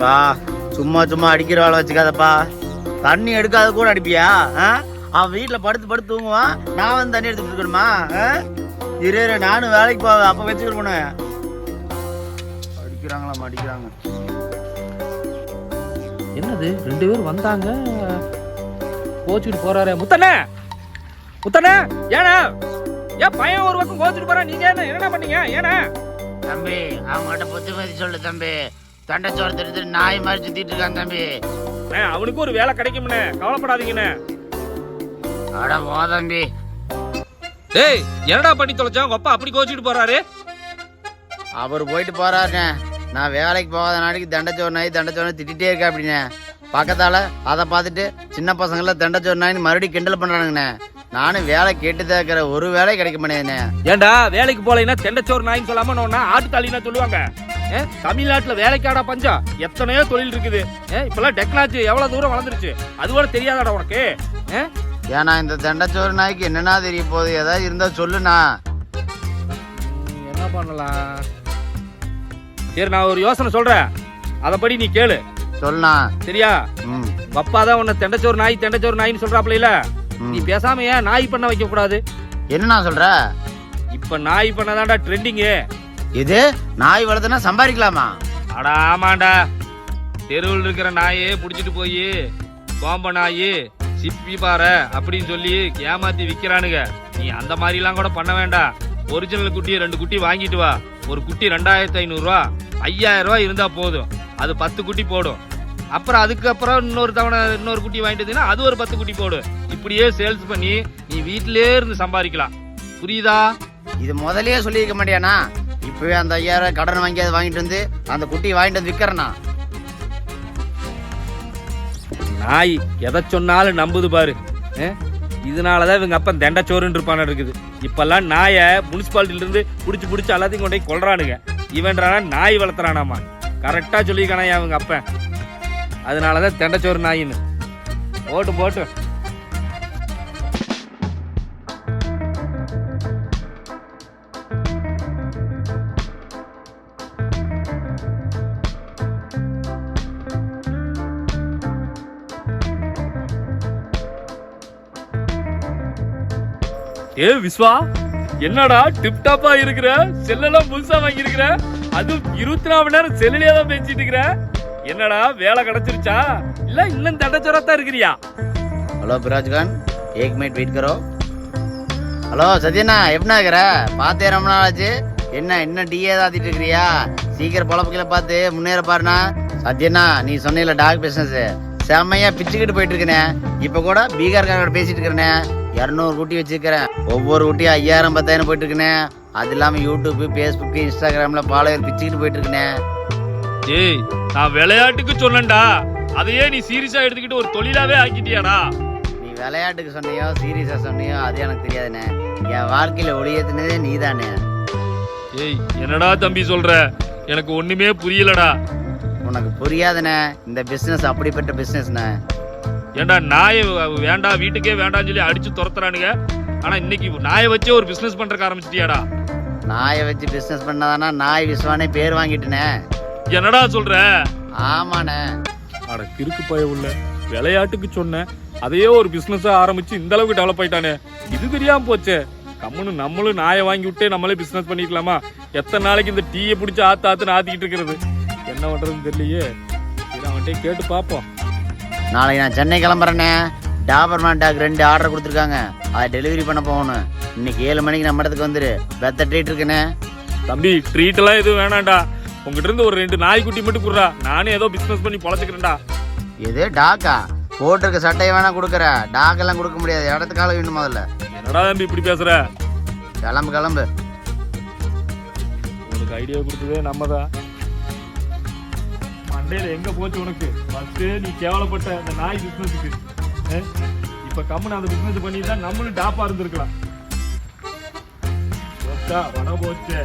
பா சும்மா சும்மா அடிக்கிற வேலை வச்சுக்காதப்பா. தண்ணி எடுக்காத கூட அடிப்பியா? அவன் வீட்டில் படுத்து படுத்து தூங்குவான். நான் வந்து தண்ணி எடுத்துட்டு இருக்கணுமா? இரு இரு, நானும் வேலைக்கு போவேன் அப்போ வச்சுக்கணும் அடிக்கிறாங்களாம் அடிக்கிறாங்க என்னது? ரெண்டு பேரும் வந்தாங்க. கோச்சுட்டு போறாரு. முத்தண்ணே! முத்தண்ணே! ஏண்ணா! ஏன் பையன் ஒரு பக்கம் கோச்சுட்டு போறா நீங்க என்ன என்ன பண்ணீங்க? ஏண்ணா! தம்பி அவங்ககிட்ட புத்திமதி சொல்லு தம்பி. தண்டைச்சோறு திட்டு நாய் மாதிரி சுத்திட்டு இருக்கான் தம்பி. அவனுக்கு ஒரு வேலை கிடைக்கும்ண்ணே. கவலைப்படாதீங்கண்ணே. அட போ தம்பி. டேய் என்னடா பண்ணி தொலைச்சா? உங்க அப்பா அப்படி கோச்சுட்டு போறாரு? அவர் போயிட்டு போறாருண்ணே. நான் வேலைக்கு போகாத நாளைக்கு தண்டச்சோறு நாய் தண்டச்சோறு நாய் திட்டிகிட்டே இருக்கேன் அப்படிண்ணே. பக்கத்தால அதை பார்த்துட்டு சின்ன பசங்களாம் தண்டச்சோறு நாய்னு மறுபடியும் கிண்டல் பண்றானுங்கண்ணே. நானும் வேலை கேட்டு தான் இருக்கிறேன். ஒரு வேலை கிடைக்க மாட்டேங்குதுண்ணே ஏன்டா வேலைக்கு போலைன்னா தெண்டச்சோறு நாயின்னு சொல்லாம நோன்னா ஆட்டுத்தாளின்னா சொல்லுவாங்க. ஏ, தமிழ்நாட்டுல வேலைக்காடா பஞ்சம் எத்தனையோ தொழில் இருக்குது. இப்பெல்லாம் டெக்னாலஜி எவ்வளவு தூரம் வளர்ந்துருச்சு? அது கூட தெரியாதாடா உனக்கு? ஏன்னா இந்த தண்டச்சோறு நாய்க்கு என்னன்னா தெரிய போகுது? ஏதாவது இருந்தா சொல்லுண்ணா. என்ன பண்ணலாம்? சரி நான் ஒரு யோசனை சொல்றேன். அதப்படி நீ கேளு. சொல்லுண்ணா. சரியா? அப்பா தான் உன்னை தெண்டச்சோறு நாய் தெண்டச்சோறு நாயின்னு சொல்றாப்ல. நீ பேசாம ஏன் நாய் பண்ண வைக்க கூடாது என்னண்ணா சொல்ற? இப்ப நாய் பண்ணதான்டா ட்ரெண்டிங்கு இது நாய் வளர்த்துனா சம்பாதிக்கலாமா? அடா ஆமாண்டா. தெருவில் இருக்கிற நாயே புடிச்சிட்டு போய் கோம்ப நாய் சிப்பி பாறை அப்படின்னு சொல்லி ஏமாத்தி விக்கிறானுங்க. நீ அந்த மாதிரிலாம் கூட பண்ண வேண்டாம் ஒரிஜினல் குட்டியை ரெண்டு குட்டி வாங்கிட்டு வா. ஒரு குட்டி ரெண்டாயிரத்தி ஐநூறுரூவா ஐயாயிரம் ரூபாய் இருந்தா போதும். அது பத்து குட்டி போடும். அப்புறம் அதுக்கப்புறம் இன்னொரு தவணை இன்னொரு குட்டி வாங்கிட்டு அது ஒரு பத்து குட்டி போடும். இப்படியே சேல்ஸ் பண்ணி நீ வீட்டிலே இருந்து சம்பாதிக்கலாம். புரியுதா? இது முதல்லயே சொல்லியிருக்க மாட்டியாண்ணா? இப்பவே அந்த ஐயாயிரம் கடன் வாங்கி அதை வாங்கிட்டு வந்து அந்த குட்டியை வாங்கிட்டு வந்து விற்கிறேண்ணா நாய் எதை சொன்னாலும் நம்புது பாரு. இதனால இதனாலதான் இவங்க அப்பன் தெண்டச்சோறுன்னு இருப்பான இருக்குது. இப்பெல்லாம் நாயை முனிசிபாலிட்டில இருந்து பிடிச்சி எல்லாத்தையும் கொண்டு போய் கொள்றானுங்க இவன்றானா நாய் வளர்த்துறானாமா? கரெக்டாக சொல்லியிருக்கானா அவங்க அப்பன். அதனாலதான் தெண்டச்சோறு நாயின்னு. போட்டு போட்டு. ஏ விஸ்வா என்னடா டிப் டாப்பா இருக்கிற செல்லெல்லாம் புதுசா வாங்கியிருக்கிற? அதுவும் இருபத்தி நாலு மணி நேரம் செல்லுலயே தான் பேசிட்டு இருக்கிற? என்னடா வேலை கிடைச்சிருச்சா? இல்ல இன்னும் தண்டச்சோரா இருக்கிறியா? ஹலோ பிராஜ்கான். ஏக் மினிட் வெயிட் கரோ ஹலோ சத்யண்ணா எப்படிண்ணா இருக்கிற? பார்த்தே ரொம்ப நாள் ஆச்சு. என்ன என்ன டிஏ தாத்திட்டு இருக்கிறியா? சீக்கிரம் பொழப்புக்கில பார்த்து முன்னேற பாருண்ணா. சத்யண்ணா நீ சொன்ன டாக் பிசினஸ் செம்மையா பிச்சுக்கிட்டு போயிட்டு இருக்கனே இப்ப கூட பீகார்காரோட பேசிட்டு இருக்கிறனே இரநூறு குட்டி வச்சிருக்கிறேன். ஒவ்வொரு குட்டியும் ஐயாயிரம் பத்தாயிரம் போயிட்டு இருக்கனே அது இல்லாம யூடியூப் ஃபேஸ்புக் இன்ஸ்டாகிராம்ல ஃபாலோவர் பிச்சுக்கிட்டு போயிட்டு இருக்கனே ஏய் நான் விளையாட்டுக்கு சொன்னேன்டா. அதையே நீ சீரியஸா எடுத்துக்கிட்டு ஒரு தொழிலாவே ஆக்கிட்டியாடா. நீ விளையாட்டுக்கு சொன்னியோ சீரியஸா சொன்னியோ அது எனக்கு தெரியாதுண்ணே என் வாழ்க்கையில ஒளியேத்துனதே நீதானே. ஏய் என்னடா தம்பி சொல்ற? எனக்கு ஒண்ணுமே புரியலடா. உனக்கு புரியாதுண்ணே. இந்த பிசினஸ் அப்படிப்பட்ட பிசினஸ்ண்ணே ஏன்டா நாயை வேண்டாம் வீட்டுக்கே வேண்டாம்னு சொல்லி அடிச்சு துரத்துறானுங்க. ஆனா இன்னைக்கு நாயை வச்சே ஒரு பிசினஸ் பண்றதுக்கு ஆரம்பிச்சிட்டியாடா. நாயை வச்சு பிசினஸ் பண்ணாதானா? நாய் விஸ்வானே பேர் வாங்கிட்டுனே என்னடா சொல்ற? ஆமாண்ணே. அட கிறுக்கு பய உள்ள. விளையாட்டுக்கு சொன்னேன் அதையே ஒரு பிசினஸ் ஆரம்பிச்சு இந்த அளவுக்கு டெவலப் ஆயிட்டானே. இது தெரியாம போச்சே. கம்முன்னு நம்மளும் நாயை வாங்கி விட்டே நம்மளே பிசினஸ் பண்ணிக்கலாமா? எத்தனை நாளைக்கு இந்த டீயை பிடிச்சி ஆத்து ஆத்துன்னு ஆத்திக்கிட்டு இருக்கிறது? என்ன பண்றதுன்னு தெரியலையே. சரி அவன்கிட்ட கேட்டு பாப்போம் நாளைக்கு நான் சென்னை கிளம்புறேண்ணே டாபர்மேன் டாக் ரெண்டு ஆர்டர் கொடுத்துருக்காங்க. அதை டெலிவரி பண்ண போகணும். இன்னைக்கு ஏழு மணிக்கு நம்ம இடத்துக்கு வந்துரு. பெத்த ட்ரீட் இருக்குண்ணே. தம்பி ட்ரீட் எல்லாம் எதுவும் வேணாம்டா. உங்ககிட்ட இருந்து ஒரு ரெண்டு நாய்க்குட்டி மட்டும் குடுறா. நானே ஏதோ பிசினஸ் பண்ணி பொழைச்சுக்கிறேன்டா. இது டாக்கா போட்டிருக்க சட்டையை வேணா கொடுக்குற. டாக் எல்லாம் கொடுக்க முடியாது. இடத்துக்கால வேணும் முதல்ல. என்னடா தம்பி இப்படி பேசுற? கிளம்பு கிளம்பு. உனக்கு ஐடியா கொடுத்ததே நம்ம தான் மண்டையில எங்க போச்சு உனக்கு? ஃபர்ஸ்ட் நீ கேவலப்பட்ட அந்த நாய் பிசினஸுக்கு இப்ப கம்முன்னு அந்த பிசினஸ் பண்ணி தான் நம்மளும் டாப்பா இருந்திருக்கலாம். போச்சா, வட போச்சே.